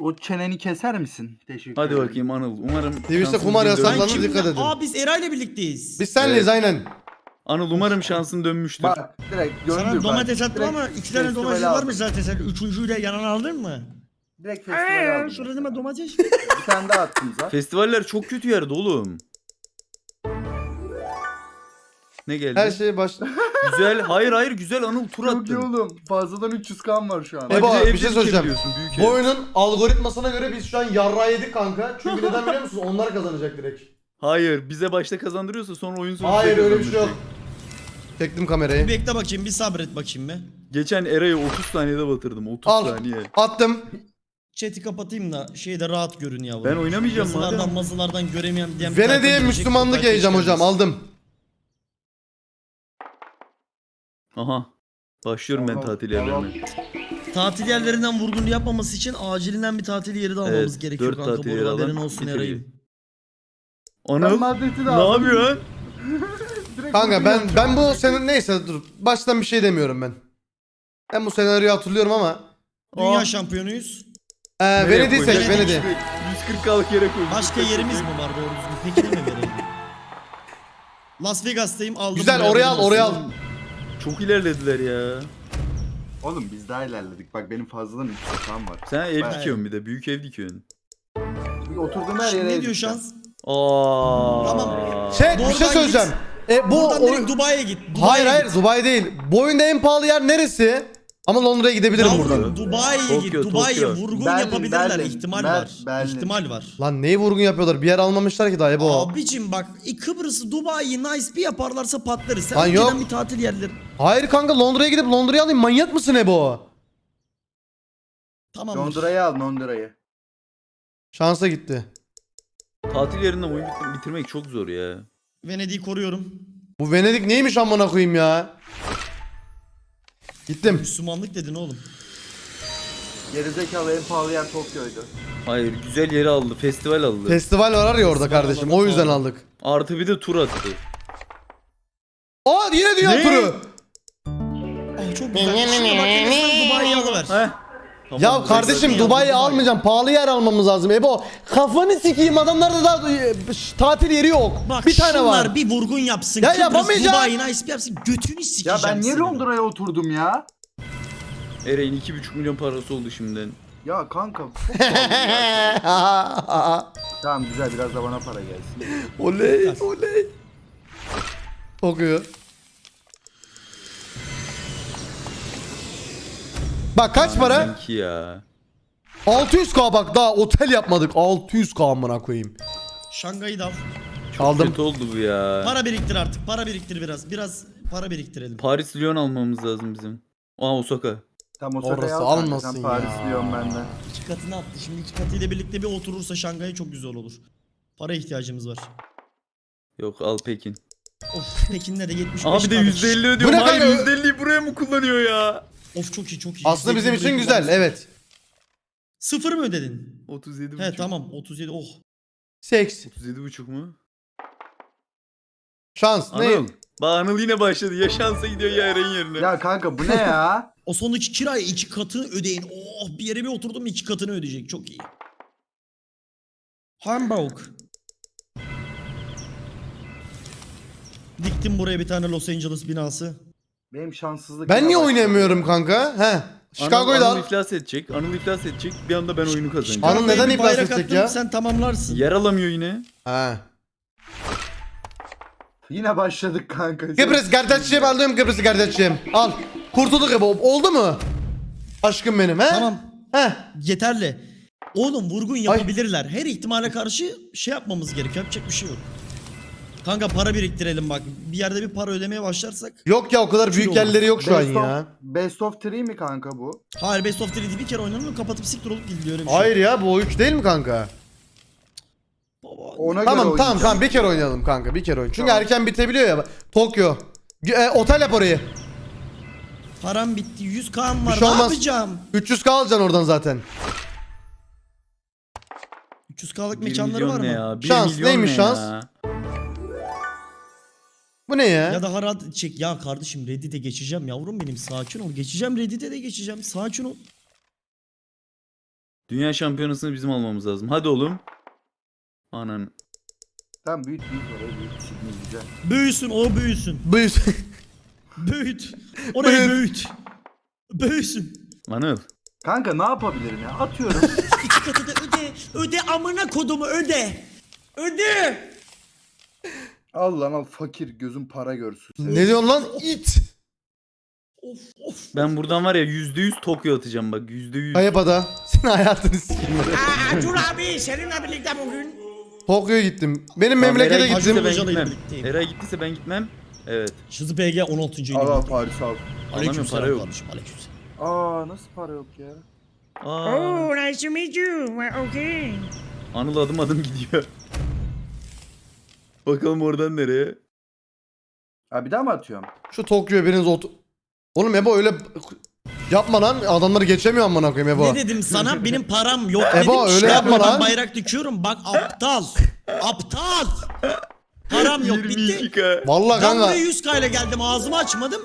o çeneni keser misin? Teşekkür Hadi ederim. bakayım Anıl. Umarım Twitch'te şansın kumar dön- kimle? dikkat edin. Aa biz Eray'la birlikteyiz. Biz senleyiz aynen. Anıl umarım şansın dönmüştür. Bak direkt göndür Sana domates attım ama iki tane festivale domates varmış zaten sen üçüncüyle yanına aldın mı? Direkt festivale Eee aldım. suratıma domates. Bir tane daha attım zaten. Festivaller çok kötü yerde oğlum. Ne geldi? Her şey başla. Güzel. Hayır hayır güzel Anıl tur Çok iyi attın. oğlum. Fazladan 300 kan var şu an. Bak, de bir evde şey söyleyeceğim. büyük Bu ev. oyunun algoritmasına göre biz şu an yarra yedik kanka. Çünkü neden biliyor musun? Onlar kazanacak direkt. Hayır bize başta kazandırıyorsa sonra oyun sonunda Hayır öyle bir şey yok. kazandıracak. Çektim Bir kamerayı. bekle bakayım bir sabret bakayım be. Geçen Eray'ı 30 saniyede batırdım. 30 Al. saniye. Attım. Chat'i kapatayım da şeyde rahat görün yavrum. Ben oynamayacağım Yazılardan madem. mazılardan göremeyen diyen bir tayfa Venedik'e Müslümanlık tayfa hocam. Aldım. Aha. Başlıyorum ben tatil yerlerine. Tatil yerlerinden vurgun yapmaması için acilinden bir tatil yeri de almamız Evet, gerekiyor dört kanka. tatil Bu yeri arada haberin olsun bitiriyor. Eray'ım. Ben Madrid'i de ne aldım. yapıyorsun? Direkt Kanka ben ben bu senin neyse dur. Baştan bir şey demiyorum ben. Ben bu senaryoyu hatırlıyorum ama. Dünya Aa. şampiyonuyuz. Ee, seç koyacaksın? Venedik'i. 140 yere koydum. Başka yerimiz mi var doğru düzgün? Peki mi verelim? Las Vegas'tayım aldım. Güzel bu oraya al oraya al. Çok ilerlediler ya. Oğlum biz daha ilerledik. Bak benim fazladan 300 kan var. Sen ev Bayağı. dikiyorsun bir de. Büyük ev dikiyorsun. Bir Oturduğum her Şimdi yere ne diyor edeceğim. şans? Aa. Tamam. Şey bir Doğrudan şey söyleyeceğim. E, bu Buradan o- direkt Dubai'ye git. Dubai'ye Hayır git. hayır Dubai değil. Bu oyunda en pahalı yer neresi? Ama Londra'ya gidebilirim Yavrum, buradan. Dubai'ye git. Tokyo, Dubai'ye Tokyo. vurgun Berlin, yapabilirler. Berlin, İhtimal Ber- var. Berlin. İhtimal var. Lan neyi vurgun yapıyorlar? Bir yer almamışlar ki daha Ebo. Abicim bak e, Kıbrıs'ı Dubai'yi nice bir yaparlarsa patlarız. Sen Lan önceden yok. bir tatil yerleri. Hayır kanka Londra'ya gidip Londra'yı alayım. Manyak mısın Ebo? Tamam. Londra'yı al Londra'yı. Şansa gitti. Tatil yerinden oyun bit- bitirmek çok zor ya. Venedik'i koruyorum. Bu Venedik neymiş amına koyayım ya? Gittim. Müslümanlık dedin oğlum. Gerizekalı en pahalı yer Tokyo'ydu. Hayır güzel yeri aldı. Festival aldı. Festival var ya orada Festival kardeşim. O yüzden pahalı. aldık. Artı bir de tur attı. Aa yine dünya Ne? turu. Ah çok güzel. Şimdi bak en azından Dubai'yi alıver. Heh. Tamam, Ya kardeşim Dubai. Dubai'yi Dubai. almayacağım. Pahalı yer almamız lazım. Ebo kafanı sikeyim adamlarda da e, tatil yeri yok. Bak bir tane var. bir vurgun yapsın. Ya Kıbrıs, yapamayacağım. Dubai'yi nice bir yapsın. Götünü Ya sikeceğim ben niye seni. Londra'ya oturdum ya? Ereğin 2,5 milyon parası oldu şimdiden. Ya kanka çok pahalı ya. Tamam güzel biraz da bana para gelsin. oley oley. Okuyor. Bak kaç para? Sanki ya. 600k bak daha otel yapmadık. 600k amına koyayım. Şangay'ı da al. Aldım. kötü oldu bu ya. Para biriktir artık. Para biriktir biraz. Biraz para biriktirelim. Paris Lyon almamız lazım bizim. Aa Osaka. Tam o Orası al kanka, almasın sen ya. Paris diyorum benden. İki katını attı. Şimdi iki katıyla birlikte bir oturursa Şangay çok güzel olur. Para ihtiyacımız var. Yok al Pekin. Of Pekin'le de 75 Abi de kaldı. %50 ödüyorum. Bu ne Hayır kanka? %50'yi buraya mı kullanıyor ya? Of çok iyi çok iyi. Aslında bizim %50 için güzel evet. Sıfır mı ödedin? 37 He tamam 37 oh. Seks. 37 buçuk mu? Şans. Ne? Anıl. Bak Anıl yine başladı. Ya şansa gidiyor ya Eren yerine. Ya kanka bu ne ya? O sondaki kirayı iki katını ödeyin. Oh bir yere bir oturdum iki katını ödeyecek. Çok iyi. Hamburg. Diktim buraya bir tane Los Angeles binası. Benim şanssızlık. Ben niye başladı. oynayamıyorum kanka? He. Chicago'yu da Anıl al. iflas edecek. Anıl iflas edecek. Bir anda ben oyunu kazanacağım. Anıl neden iflas bayrak edecek attım, ya? Sen tamamlarsın. Yer alamıyor yine. He. Yine başladık kanka. Kıbrıs kardeşim aldım Kıbrıs'ı kardeşim. Al. Kurtulduk Ebo. Oldu mu? Aşkım benim he? Tamam. He. Yeterli. Oğlum vurgun yapabilirler. Her ihtimale karşı şey yapmamız gerekiyor. Yapacak bir şey yok. Kanka para biriktirelim bak. Bir yerde bir para ödemeye başlarsak. Yok ya o kadar büyük olur. yerleri yok şu an Best of, ya. Best of 3 mi kanka bu? Hayır Best of 3'de bir kere oynanır kapatıp siktir olup öyle bir şey. Hayır ya bu o 3 değil mi kanka? Baba, Ona Tamam göre tamam tamam bir kere oynayalım kanka bir kere oyn. Çünkü Tamam. erken bitebiliyor ya. Tokyo. E, otel yap orayı. Param bitti. 100 kan var. Şey ne olmaz. yapacağım? 300k alacaksın oradan zaten. 300k'lık 1 mekanları var mı? ne ya? 1 Şans, neymiş ne şans? Bu ne ya? Ya daha rahat çek. Ya kardeşim Reddit'e geçeceğim yavrum benim. Sakin ol. Geçeceğim Reddit'e de geçeceğim. Sakin ol. Dünya şampiyonasını bizim almamız lazım. Hadi oğlum. Anan. Tamam büyüt büyüt orayı büyüt. Güzel. Büyüsün o büyüsün. Buyur. Büyüt. Orayı Büyüt. büyüt. Büyüsün. Anıl. Kanka ne yapabilirim ya? Atıyorum. İki katı da öde. Öde amına kodumu öde. Öde. Al lan al fakir gözün para görsün. seni. ne diyorsun lan? İt. Of of. Ben buradan var ya %100 Tokyo atacağım bak %100. Kayıp ada. Senin hayatını sikeyim. Aa, Dur abi seninle birlikte bugün. Tokyo'ya gittim. Benim Tamam, memlekete Eray gittim. gittiyse ben Hoca'yla gitmem. birlikteyim. Eray gittiyse ben gitmem. Evet. Şızı PG 16. yıl. Al al Paris al. Alamıyorum para yok. kardeşim. Aleykümselam. Aa nasıl para yok ya? Aa, Oh, nice to meet you. Well, okay. Anıl adım adım gidiyor. Bakalım oradan nereye? Ha bir daha mı atıyorum? Şu Tokyo'ya biriniz otur. Oğlum Ebo öyle yapma lan. Adamları geçemiyor amına koyayım Ebo. Ne dedim sana? Benim param yok Ebo, dedim. öyle Şey yapma lan. Bayrak dikiyorum. Bak aptal. aptal. Param yok bitti. 22k. Vallahi Ben kanka. buraya 100k ile geldim ağzımı açmadım.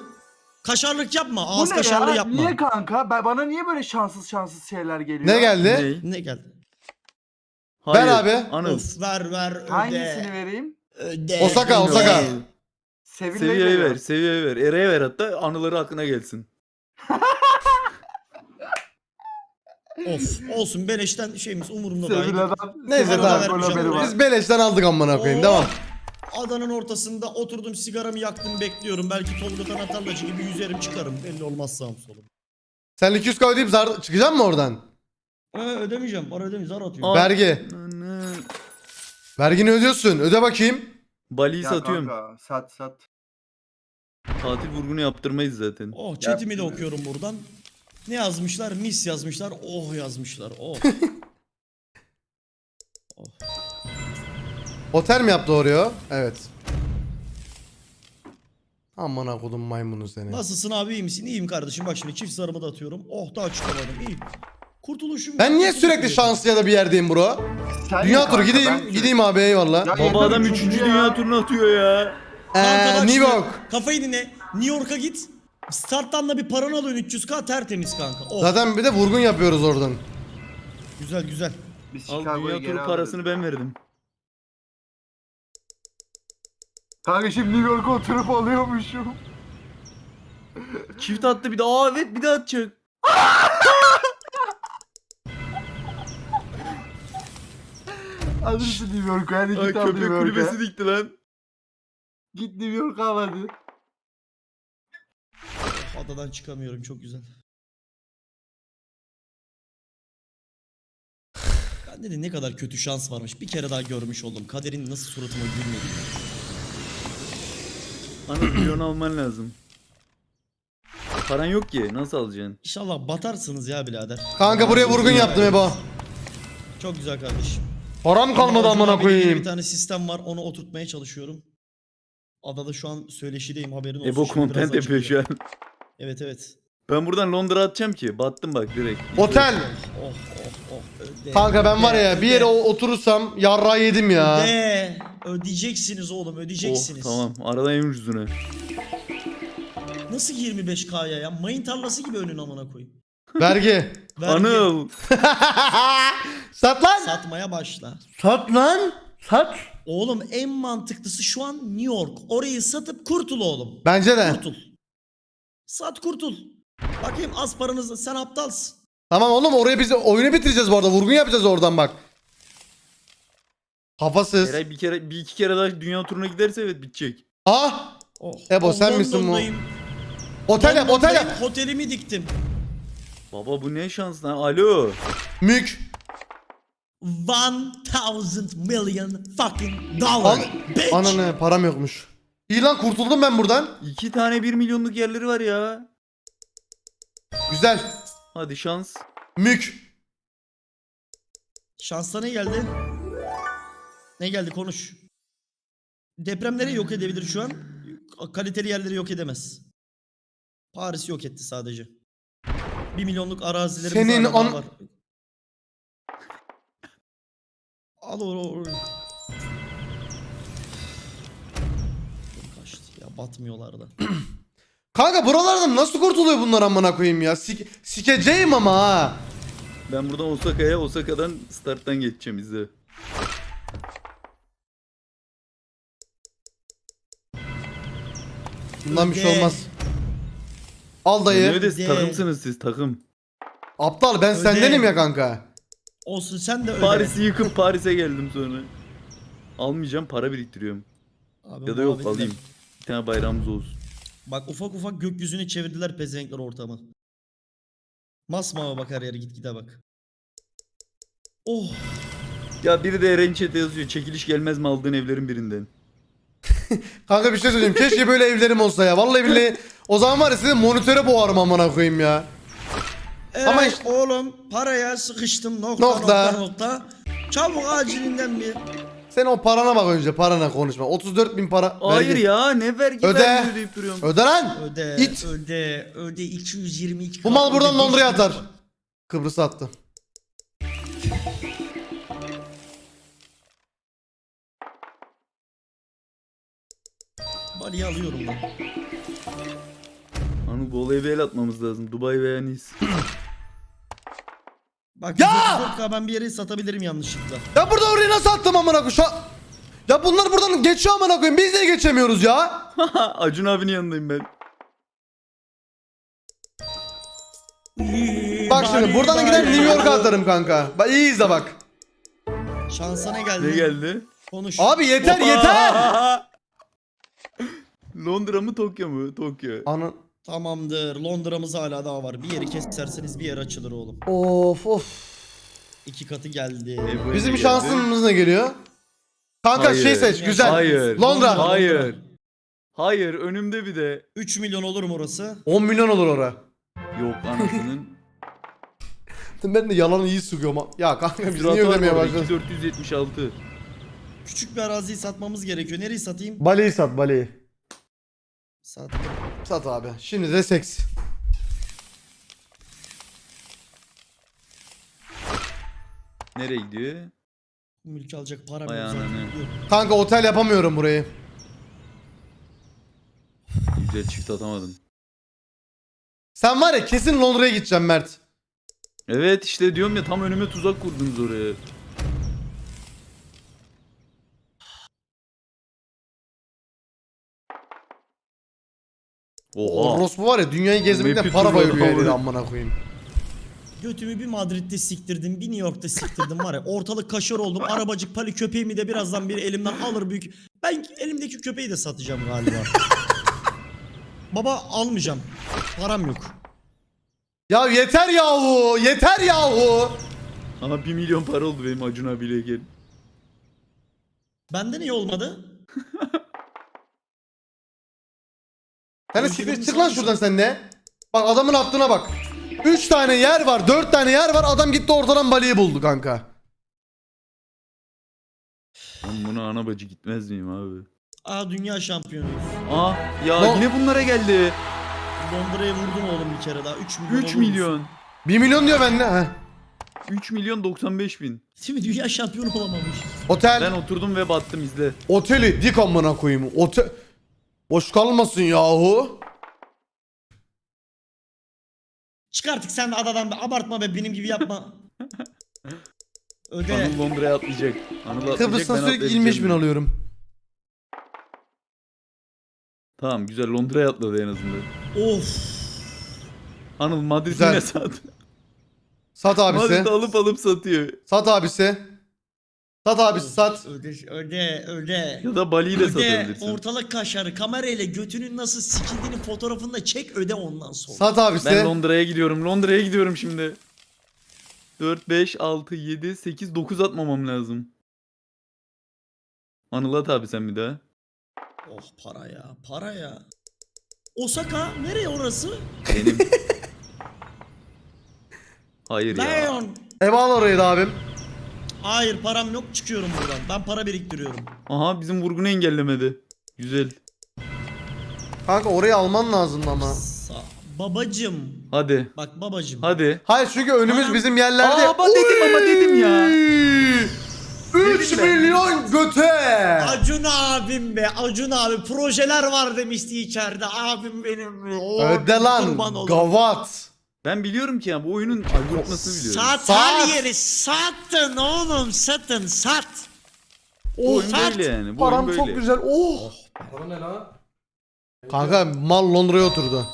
Kaşarlık yapma. Ağız Bu ne kaşarlığı ya? yapma. Niye kanka? Ben, bana niye böyle şanssız şanssız şeyler geliyor? Ne geldi? Ne? Ne geldi? Ver Hayır, abi. Anıl. Of ver ver öde. Hangisini vereyim? Osaka. Osaka. Seviyeyi Seviyeyi ver, veriyorum. seviyeyi ver. Eray'a ver hatta anıları aklına gelsin. Of olsun beleşten şeyimiz umurumda değil. Neyse tamam. vermiş haberi var. Biz beleşten aldık amına koyayım. Oo. Devam. Adanın ortasında oturdum sigaramı yaktım bekliyorum. Belki Tolga Kanatallacı gibi yüzerim çıkarım. Belli olmaz sağım solum. Sen 200 k ödeyip zar çıkacak mı oradan? Ee, ödemeyeceğim. Para ödemeyeceğim. Zar atıyorum. Vergi. Vergini ödüyorsun. Öde bakayım. Bali'yi Ya satıyorum. kanka sat sat. Tatil vurgunu yaptırmayız zaten. Oh chatimi de okuyorum buradan. Ne yazmışlar? Mis yazmışlar. Oh yazmışlar. Oh. Otel mi yaptı oraya? Evet. Amına kodum maymunu seni. Nasılsın abi iyi misin? İyiyim kardeşim. Bak şimdi çift sarımı da atıyorum. Oh daha çıkamadım. İyiyim. Kurtuluşum. Ben niye sürekli şanslı ya da bir yerdeyim bro? Sen Dünya turu gideyim. ben- Gideyim abi eyvallah. Ya Baba yeter adam üçüncü 3. ya. dünya turunu atıyor ya. Kanka Eee bak New şimdi, York. Kafayı dinle. New York'a git. Starttan da bir paran alıyorsun 300k tertemiz kanka. Oh. Zaten bir de vurgun yapıyoruz oradan. Güzel güzel. Biz Al Chicago'ya dünya geri turu alırız. parasını ben verdim. Kanka şimdi New York'a oturup alıyormuşum. Çift attı bir de. Aa evet bir de atacak. Alırsın New York'a hadi Ay git al New köpek York'a. kulübesi dikti lan. Git New York'a al hadi. Adadan çıkamıyorum çok güzel. Ben dedim ne kadar kötü şans varmış. Bir kere daha görmüş oldum. Kaderin nasıl suratıma gülmediğini. Ana milyon alman lazım. Paran yok ki. Nasıl alacaksın? İnşallah batarsınız ya birader. Kanka buraya vurgun yaptım Ebo. Çok güzel kardeşim. Param kalmadı Ama amına koyayım. Bir tane sistem var onu oturtmaya çalışıyorum. Adada şu an söyleşideyim haberin olsun. Ebo Şimdi content yapıyor şu an. Evet evet. Ben buradan Londra atacağım ki. Battım bak direkt. Otel. Oh oh oh. Öde, Kanka ben var ya öde, bir yere öde. o- oturursam yarra yedim ya. Öde. Ödeyeceksiniz oğlum Oh ödeyeceksiniz. tamam. Aradan en ucuzunu. Nasıl 25k'ya ya? Mayın tarlası gibi önün amına koyayım. Vergi. Vergi. Anıl. Sat lan. Satmaya başla. Sat lan. Sat. Oğlum en mantıklısı şu an New York. Orayı satıp kurtul oğlum. Bence de. Kurtul. Sat kurtul. Bakayım az paranızla sen aptalsın. Tamam oğlum oraya biz oyunu bitireceğiz bu arada. Vurgun yapacağız oradan bak. Kafasız. Eray bir kere bir iki kere daha dünya turuna giderse evet bitecek. Ah. Oh. Ebo, sen misin bu? Otel yap otel yap. London'dayım, Otelimi diktim. Baba bu ne şans lan. Alo. Mük. 1000 million fucking dollar. Bitch. Ananı param yokmuş. İyi lan kurtuldum ben buradan. İki tane bir milyonluk yerleri var ya. Güzel. Hadi şans. Mük. Şansa ne geldi? Ne geldi konuş. Depremleri yok edebilir şu an. Kaliteli yerleri yok edemez. Paris yok etti sadece. 1 milyonluk arazilerimiz Senin hala an- var. Al or or. Kaçtı ya batmıyorlar da. Kanka buralardan nasıl kurtuluyor bunlar amına koyayım ya? Sik sikeceğim ama ha. Ben buradan Osaka'ya, Osaka'dan starttan geçeceğim izle. Bundan bir şey olmaz. Al Ne dayı. ödesi De. takımsınız siz takım. Aptal ben Öde. sendenim ya kanka. Olsun sen de öde. Paris'i yıkıp Paris'e geldim sonra. Almayacağım para biriktiriyorum. Abi Ya da yok muhabbetler. alayım. Bir tane bayrağımız olsun. Bak ufak ufak gökyüzüne çevirdiler pezevenkler ortamı. Masmavi bak her yere git gide bak. Oh. Ya biri de Eren Chat'e yazıyor. Çekiliş gelmez mi aldığın evlerin birinden? Kanka bir şey söyleyeyim. Keşke böyle evlerim olsa ya. Vallahi billahi o zaman var ya sizi monitöre boğarım amına koyayım ya. Evet, Ama işte- oğlum paraya sıkıştım nokta Nokta. nokta nokta. Çabuk acilinden bir. Sen o parana bak önce parana konuşma. 34 bin para. Hayır vergi. ya ne vergi Öde. vermiyor deyip duruyorum. Öde lan. Öde, İt. öde, öde 222. Bu mal buradan Londra'ya atar. Kıbrıs'a attı. Bali'yi alıyorum ben. Hani bu olaya bir el atmamız lazım. Dubai veya Nice. Bak Ya! 134K ben bir yere satabilirim yanlışlıkla. Ya burada orayı nasıl attım amına koyayım? Şu an- Ya bunlar buradan geçiyor amına koyayım. Biz niye geçemiyoruz ya? Acun abinin yanındayım ben. Bak şimdi buradan gider New York'a atarım kanka. Bak iyi izle bak. Şansa ne geldi? Ne geldi? Konuş. Abi yeter yeter. Londra mı Tokyo mu? Tokyo. Ana Tamamdır. Londra'mız hala daha var. Bir yeri keserseniz bir yer açılır oğlum. of of. İki katı geldi. Ebu Bizim geldi. şansımız ne geliyor? Kanka Hayır. şey seç güzel. Hayır. Londra. Hayır. Hayır önümde bir de 3 milyon olur mu orası? 10 milyon olur ora. yok anasının. Ben de yalanı iyi sıkıyorum. ha. Ya kanka biz niye ödemeye başladık? 2476. Küçük bir araziyi satmamız gerekiyor. Nereyi satayım? Baleyi sat baleyi. Sat. Sat abi. Şimdi de seks. Nereye gidiyor? Mülk alacak param yok Ayağına zaten. ne? Yok. Kanka otel yapamıyorum burayı. Güzel çift atamadın. Sen var ya kesin Londra'ya gideceğim Mert. Evet işte diyorum ya tam önüme tuzak kurdunuz oraya. Oha. Orospu var ya dünyayı gezmekten Map'i para turladı bayılıyor ama. eli amına koyayım. Götümü bir Madrid'de siktirdim, bir New York'ta siktirdim var ya. Ortalık kaşar oldum. Arabacık pali köpeğimi de birazdan biri elimden alır büyük. Ben elimdeki köpeği de satacağım galiba. Baba almayacağım. Param yok. Ya yeter yahu yeter yahu. Ama 1 milyon para oldu benim Acun abiyle gel. Bende niye olmadı? Sen de siktir çık lan şuradan sen de. Bak adamın yaptığına bak. 3 tane yer var 4 tane yer var adam gitti ortadan baleyi buldu kanka. Ben buna ana bacı gitmez miyim abi? Aa dünya şampiyonuyuz. Aa ya Lo- yine bunlara geldi. Londra'ya vurdum oğlum bir kere daha. 3 milyon 3 olur musun? milyon. 1 milyon diyor bende. Heh. 3 milyon 95 bin. Değil mi? Dünya şampiyonu olamamış. Otel. Ben oturdum ve battım izle. Oteli dik amına koyayım. Otel. Boş kalmasın yahu. Çık artık sen de adadan be. Abartma be benim gibi yapma. Öde. Anıl Londra'ya atlayacak. Anıl atlayacak Kıbrıs'tan ben sürekli atlayabileceğim 25 bin alıyorum. Tamam güzel Londra'ya atladı en azından. Of. Anıl Madrid Güzel. yine sat. Sat abisi. Madrid alıp alıp satıyor. Sat abisi. Sat abisi sat. Öde, öde, öde. Ya da Bali'yi de Öde, satabilirsin. ortalık kaşarı kamerayla götünün nasıl sikildiğini fotoğrafını da çek öde ondan sonra. Sat abisi. Ben Londra'ya gidiyorum. Londra'ya gidiyorum şimdi. 4, 5, 6, 7, 8, 9 atmamam lazım. Anıl at abi sen bir daha. Oh para ya, para ya. Osaka nereye orası? Benim. Hayır ya. Ev al orayı da abim. Hayır param yok çıkıyorum buradan. Ben para biriktiriyorum. Aha bizim vurgunu engellemedi. Güzel. Kanka orayı alman lazım ama. Sa babacım. Hadi. Bak babacım. Hadi. Hayır çünkü önümüz Anam. bizim yerlerde. Aa, ama dedim ama dedim ya. 3 Dedim ben. milyon göte. Acun abim be Acun abi projeler var demişti içeride abim benim be. Oh, Öde lan kurban gavat. Ben biliyorum ki ya bu oyunun algoritmasını biliyorum. Sat, Sat. her yeri sattın oğlum satın sat. Bu oyun Sat. böyle yani. Bu Param oyun çok böyle. güzel. Oh. Kanka mal Londra'ya oturdu.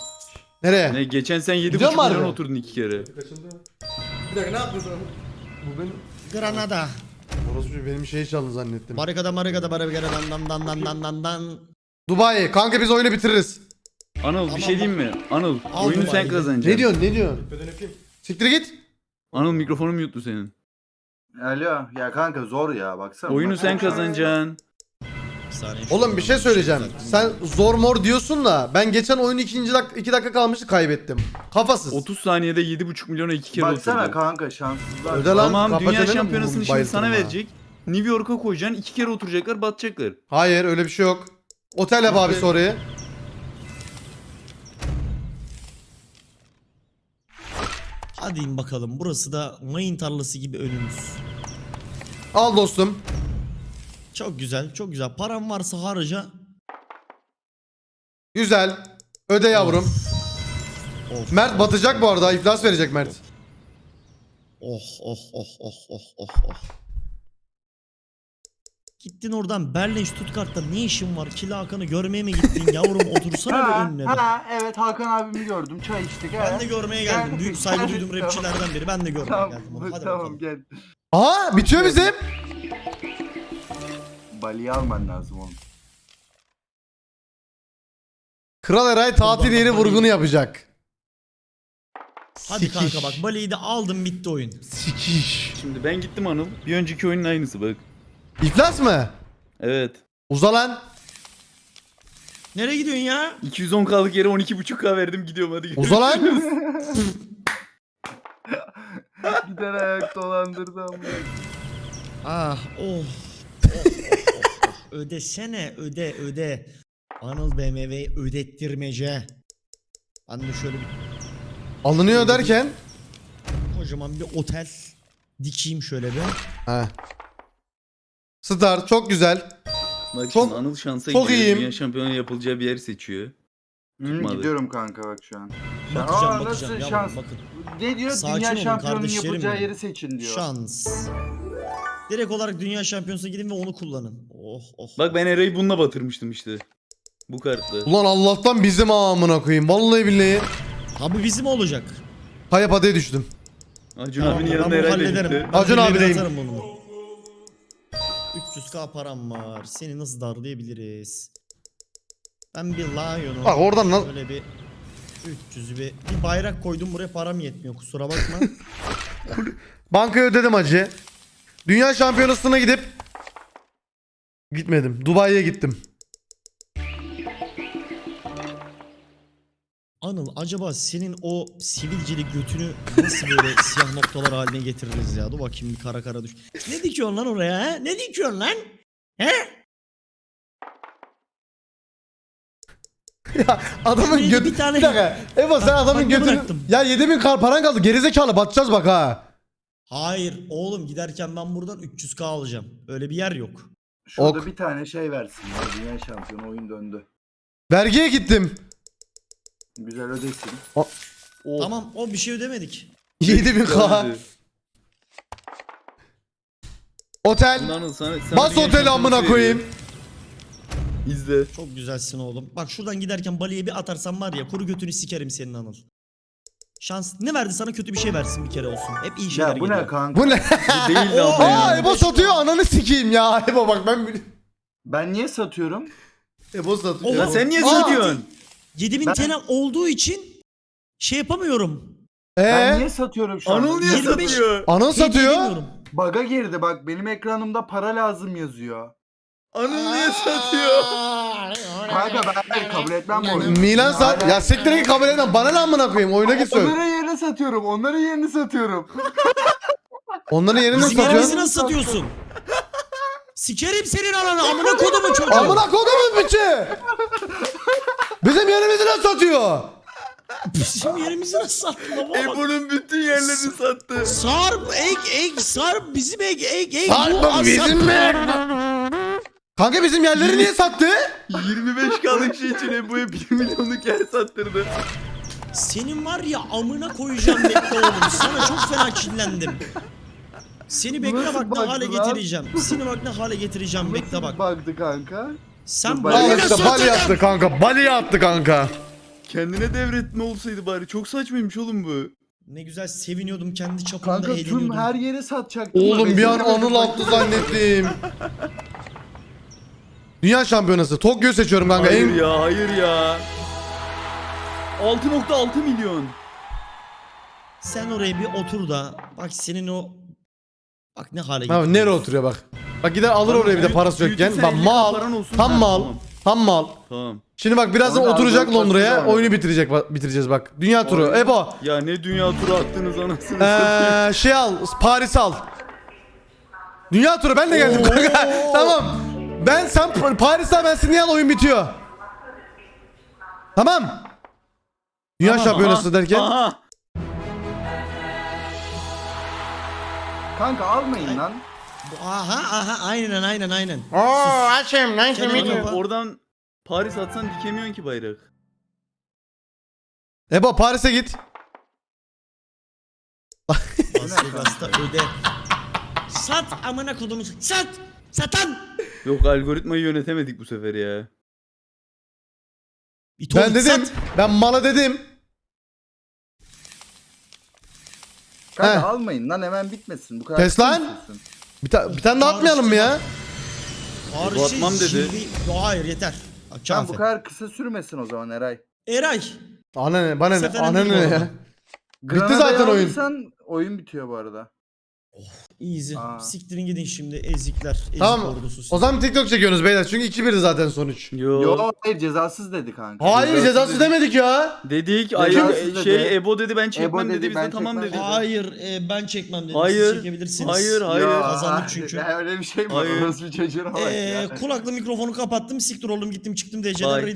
Nereye? Ne, geçen sen Gidiyor 7,5 mu milyon harbi? oturdun iki kere. Bir dakika ne yapıyorsun? Bu benim... Granada. Orası benim şey çaldı zannettim. Barikada barikada barikada dan dan dan dan dan dan. Dubai. Kanka biz oyunu bitiririz. Anıl bir şey diyeyim mi? Anıl oyunu sen Dubai'yi. kazanacaksın. Ne diyorsun ne diyorsun? Siktir git. Anıl mikrofonun mute'lu senin. Alo ya kanka zor ya baksana. Oyunu Bak- sen kazanacaksın. Bir saniye. Oğlum bir şey söyleyeceğim. Sen zor mor diyorsun da ben geçen oyun ikinci dak 2 dakika kalmıştı kaybettim. Kafasız. 30 saniyede 7,5 milyona iki kere Baksana oturdu. kanka şanssızlar. Öde lan. Tamam kapat dünya şampiyonasını şimdi sana ha. verecek. New York'a koyacaksın iki kere oturacaklar batacaklar. Hayır öyle bir şey yok. Otel yap abi orayı. Hadi bakalım. Burası da mayın tarlası gibi önümüz. Al dostum. Çok güzel, çok güzel. Param varsa harca. Güzel. Öde yavrum. Of. Mert batacak bu arada. iflas verecek Mert. Oh oh oh oh oh oh oh. Gittin oradan Berlin Stuttgart'ta ne işin var? Kila Hakan'ı görmeye mi gittin yavrum? Otursana bir önüne. be. ha, evet Hakan abimi gördüm çay içtik. ha. Ben de görmeye geldim. Gel- Büyük saygı gel- duydum tamam. rapçilerden biri. Ben de görmeye Tamam, geldim. Hadi tamam bakalım. gel. Aa bitiyor bizim. Bali'yi alman lazım oğlum. Kral Eray tatil yeri vurgunu yapacak. Hadi Sikiş. kanka bak Bali'yi de aldım bitti oyun. Sikiş. Şimdi ben gittim Anıl. Bir önceki oyunun aynısı bak. İflas mı? Evet. Uza lan. Nereye gidiyorsun ya? 210k'lık yere 12.5k verdim gidiyorum hadi. Uza lan. Gider ayak dolandırdı ama. Ah oh. oh, oh, oh. Ödesene öde öde. Anıl BMW ödettirmece. Ben de şöyle bir Alınıyor derken. kocaman bir otel dikeyim şöyle bir. He. Star çok güzel. Bak Çok- şimdi Anıl şansa çok gidiyor. iyiyim. Dünya şampiyonu yapılacağı bir yer seçiyor. Hı, Tutmadı. gidiyorum kanka bak şu an. Bakacağım Aa, bakacağım nasıl yavrum şans? bakın. Ne diyor? Sakin Dünya olun şampiyonunun kardeşlerim yapılacağı benim. yeri seçin diyor. Şans. Direkt olarak dünya şampiyonasına gidin ve onu kullanın. Oh oh. Bak ben Eray'ı bununla batırmıştım işte. Bu kartla. Ulan Allah'tan bizim amına koyayım. Vallahi billahi. Abi bizim olacak. Kaya pataya düştüm. Acun Tamam, abinin ben yanında bunu Eray da hallederim. gitti. Ben Acun bir abideyim. atarım bunu. 300k param var. Seni nasıl darlayabiliriz? Ben bir Lion'u Bak oradan lan. Böyle bir 300'ü bir, bir bayrak koydum buraya param yetmiyor kusura bakma. Bankaya ödedim acı. Dünya şampiyonasına gidip gitmedim. Dubai'ye gittim. Anıl acaba senin o sivilceli götünü nasıl böyle siyah noktalar haline getiririz ya? Dur bakayım bir kara kara düş. Ne dikiyorsun lan oraya ha? Ne dikiyorsun lan? He? Ya adamın götü... bir tane- Bir dakika. Sen adamın götünü... bıraktım. Ya 7000 kar paran kaldı. Gerizekalı batacağız bak ha. Hayır oğlum giderken ben buradan 300k alacağım. Öyle bir yer yok. Şurada Ok. bir tane şey versin ya. Dünya şampiyonu oyun döndü. Vergiye gittim. Güzel ödesin. Oh, Tamam o bir şey ödemedik. 7000k. geldi. Otel. Anıl sana, sana Bas dünya oteli amına koyayım. veriyor. İzle. Çok güzelsin oğlum. Bak şuradan giderken Bali'ye bir atarsan var ya kuru götünü sikerim senin Anıl. Şans ne verdi sana kötü bir şey versin bir kere olsun. Hep iyi şeyler Ya bu geliyor. ne kanka? Bu ne? Bu değil de ama Aa ya. Ebo satıyor ananı sikeyim ya. Ebo bak ben... Ben niye satıyorum? Ebo satıyor. Oha. Ya sen niye Aa! satıyorsun? 7000 Ben- TL olduğu için şey yapamıyorum. Ben Ee? niye satıyorum şu an? Anıl niye 25 satıyor? Anıl satıyor. Baga girdi bak benim ekranımda para lazım yazıyor. Anıl niye satıyor? Kanka ben kabul etmem bu oyunu. Milan sat. Ya siktir git kabul edemem. Bana ne amına koyayım? Oyuna git söyle. Onların yerine satıyorum. Onların yerini satıyorum. Onların yerini nasıl Bizim satıyorsun? nasıl satıyorsun? Sikerim senin ananı amına kodumun çocuğu. Amına kodumun piçi. Bizim yerimizi nasıl satıyor? Bizim yerimizi nasıl sattın baba? Bak. Ebru'nun bütün yerlerini sattı. Sarp, ek, ek, sarp, bizim ek, ek, ek. Sarp bu, bizim mi? Kanka bizim yerleri niye sattı? 25 kalık şey için Ebru'ya 1 milyonluk yer sattırdı. Senin var ya amına koyacağım bekle oğlum. Sana çok fena kinlendim. Seni bekle Nasıl bak ne baktı hale lan? getireceğim. Seni bak ne hale getireceğim bekle bak. Baktı kanka. Sen Bali işte bali attı kanka. Bali attı kanka. Kendine devretme olsaydı bari. Çok saçmaymış oğlum bu. Ne güzel seviniyordum kendi çapımda Kanka tüm eğleniyordum. her yere satacaktım. Oğlum bir an Anıl attı zannettim. Dünya şampiyonası. Tokyo seçiyorum kanka. Hayır En... ya hayır ya. 6.6 milyon. Sen oraya bir otur da bak senin o bak ne hale Ha, getiriyorum. nereye oturuyor bak. Bak gider alır Bak, oraya bir de büyüt- parası yokken. büyütürsen Bak 50 mal. olsun. Tam Ha, mal. tamam. Tam mal. Tamam. Şimdi bak birazdan oturacak başka Oyunu bitirecek bak- bitireceğiz bak. Dünya turu. Oyun- Ebo. Ya ne dünya turu attınız anasını satayım. Ee, şey al. Paris al. Dünya turu ben de geldim kanka. tamam. Ben sen Pa- Paris al ben seni al oyun bitiyor. Tamam. Dünya şampiyonası derken. Aha. Kanka almayın lan. Aha aha aynen aynen aynen. Oo Kenara Oğlum, kapa. oradan Paris atsan dikemiyorsun ki bayrak. Ebo Paris'e git. Las Vegas'ta öde. Sat amına kodumu sat. Satan. Yok algoritmayı yönetemedik bu sefer ya. Bir Ben dedim. sat. Ben mala dedim. Kanka He. almayın lan hemen bitmesin. Bu kadar Kes lan. bitmesin. Bir, ta- bir tane daha atmayalım mı ya? Paris'i atmam dedi. Yo, hayır yeter. Tamam bu kafe. kadar kısa sürmesin o zaman Eray. Eray. Ana ne bana ne Seferin ana değil ne bu ya. Granada'yı zaten oyun. alırsan oyun bitiyor bu arada. Easy. Aa. Siktirin gidin şimdi ezikler. Ezik Tamam. ordusu. O zaman TikTok çekiyorsunuz beyler çünkü 2-1 zaten sonuç. Yo. Yo hayır cezasız dedi kanka. Hayır Cezasız demedik ya. Dedik Cezasız ay dedi. şey Ebo dedi ben çekmem Ebo dedi, dedi, biz ben de tamam çekmem dedik. Hayır e, ben çekmem dedim. Hayır, Siz çekebilirsiniz. hayır, hayır. Ya, Kazandık çünkü. ya öyle bir şey mi? Hayır. Orası bir çocuğuna bak Ee, ya. kulaklı mikrofonu kapattım. Siktir oldum gittim çıktım. DC'den